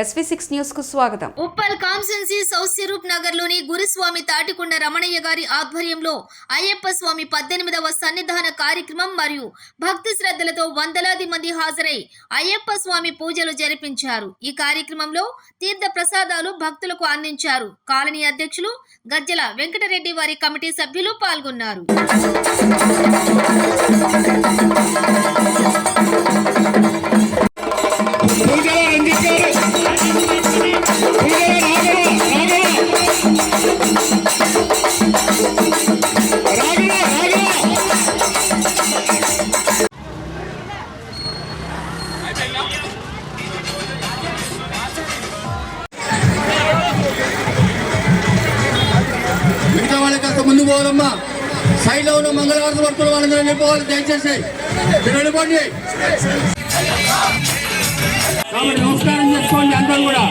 SV six న్యూస్కు స్వాగతం. Uppal constituency south సిరూప్ నగర్లోని గురుస్వామి తాటికొండ రమణయ్య గారి ఆధ్వర్యంలో అయ్యప్ప స్వామి పద్దెనిమిదవ సన్నిధాన కార్యక్రమం మరియు భక్తి శ్రద్ధలతో వందలాది మంది హాజరై అయ్యప్ప స్వామి పూజలు జరిపించారు. ఈ కార్యక్రమంలో తీర్థ ప్రసాదాలు భక్తులకు అందించారు. కాలనీ అధ్యక్షులు గజ్జల వెంకటరెడ్డి వారి కమిటీ సభ్యులు పాల్గొన్నారు. ముందు పోవాలమ్మా సైడ్లో ఉన్న మంగళవారం వర్కులు వాళ్ళందరూ వెళ్ళిపోవాలి దయచేసి మీరు వెళ్ళిపోండి కాబట్టి నమస్కారం చేసుకోండి అందరూ కూడా.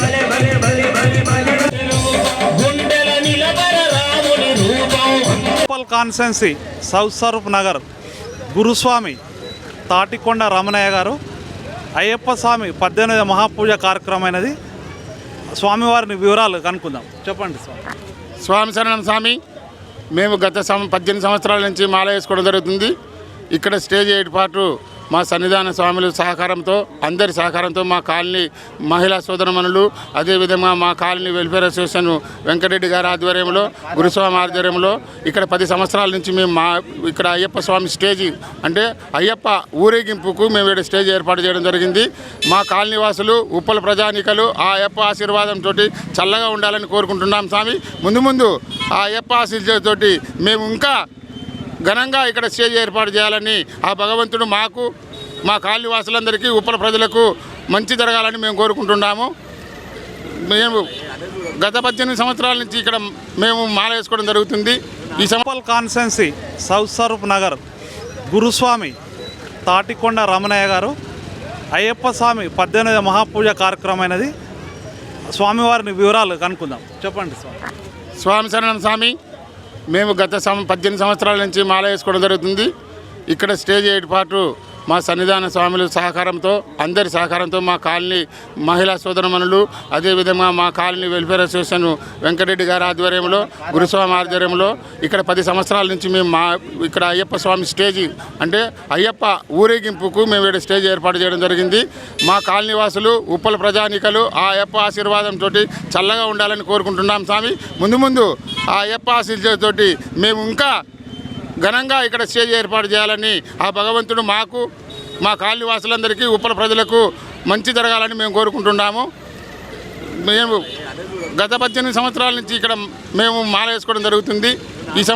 భలే బజరంగి కాన్స్టెన్సీ సౌత్ సరూప్ నగర్ గురుస్వామి తాటికొండ రమణయ్య గారు అయ్యప్ప స్వామి పద్దెనిమిది మహాపూజ కార్యక్రమం అయినది స్వామివారిని వివరాలు కనుక్కుందాం. చెప్పండి స్వామి. స్వామి శరణం స్వామి మేము గత సం పద్దెనిమిది సంవత్సరాల నుంచి మాల వేసుకోవడం జరుగుతుంది. ఇక్కడ స్టేజ్ పాటు మా సన్నిధాన స్వాములు సహకారంతో అందరి సహకారంతో మా కాలనీ మహిళా సోదరమణులు అదేవిధంగా మా కాలనీ వెల్ఫేర్ అసోసియేషన్ వెంకటరెడ్డి గారి ఆధ్వర్యంలో గురుస్వామి ఆధ్వర్యంలో ఇక్కడ పది సంవత్సరాల నుంచి మేము మా ఇక్కడ అయ్యప్ప స్వామి స్టేజ్ అంటే అయ్యప్ప ఊరేగింపుకు మేము ఇక్కడ స్టేజ్ ఏర్పాటు చేయడం జరిగింది. మా కాలనీ వాసులు ఉప్పల ప్రజానికలు ఆ అయ్యప్ప ఆశీర్వాదంతో చల్లగా ఉండాలని కోరుకుంటున్నాం స్వామి. ముందు ముందు ఆ అయ్యప్ప ఆశీర్వాదంతో మేము ఇంకా ఘనంగా ఇక్కడ స్టేజ్ ఏర్పాటు చేయాలని ఆ భగవంతుడు మాకు మా కాలనీ వాసులందరికీ ఉప్పల ప్రజలకు మంచి జరగాలని మేము కోరుకుంటున్నాము. మేము గత పద్దెనిమిది సంవత్సరాల నుంచి ఇక్కడ మేము మాల వేసుకోవడం జరుగుతుంది. ఈ సం ఉప్పల్ కాన్స్టెన్సీ సౌత్ సరూప్ నగర్ గురుస్వామి తాటికొండ రమణయ్య గారు అయ్యప్ప స్వామి పద్దెనిమిది మహాపూజ కార్యక్రమం అయినది స్వామివారిని వివరాలు కనుక్కుందాం. చెప్పండి స్వామి. స్వామి శరణం స్వామి. మేము గత సం పద్దెనిమిది సంవత్సరాల నుంచి మాల వేసుకోవడం జరుగుతుంది. ఇక్కడ స్టేజ్ ఏర్పాటు మా సన్నిధాన స్వాముల సహకారంతో అందరి సహకారంతో మా కాలనీ మహిళా సోదరమణులు అదేవిధంగా మా కాలనీ వెల్ఫేర్ అసోసియేషన్ వెంకటరెడ్డి గారి ఆధ్వర్యంలో గురుస్వామి ఆధ్వర్యంలో ఇక్కడ పది సంవత్సరాల నుంచి మేము మా ఇక్కడ అయ్యప్ప స్వామి స్టేజ్ అంటే అయ్యప్ప ఊరేగింపుకు మేము ఇక్కడ స్టేజ్ ఏర్పాటు చేయడం జరిగింది. మా కాలనీ వాసులు ఉప్పల ప్రజానికలు ఆ అయ్యప్ప ఆశీర్వాదంతో చల్లగా ఉండాలని కోరుకుంటున్నాం స్వామి. ముందు ముందు ఆ అయ్యప్ప ఆశీర్వాదంతో మేము ఇంకా ఘనంగా ఇక్కడ స్టేజ్ ఏర్పాటు చేయాలని ఆ భగవంతుడు మాకు మా కాలనీ వాసులందరికీ ఉప్పల ప్రజలకు మంచి జరగాలని మేము కోరుకుంటున్నాము. మేము గత పద్దెనిమిది సంవత్సరాల నుంచి ఇక్కడ మేము మాల వేసుకోవడం జరుగుతుంది.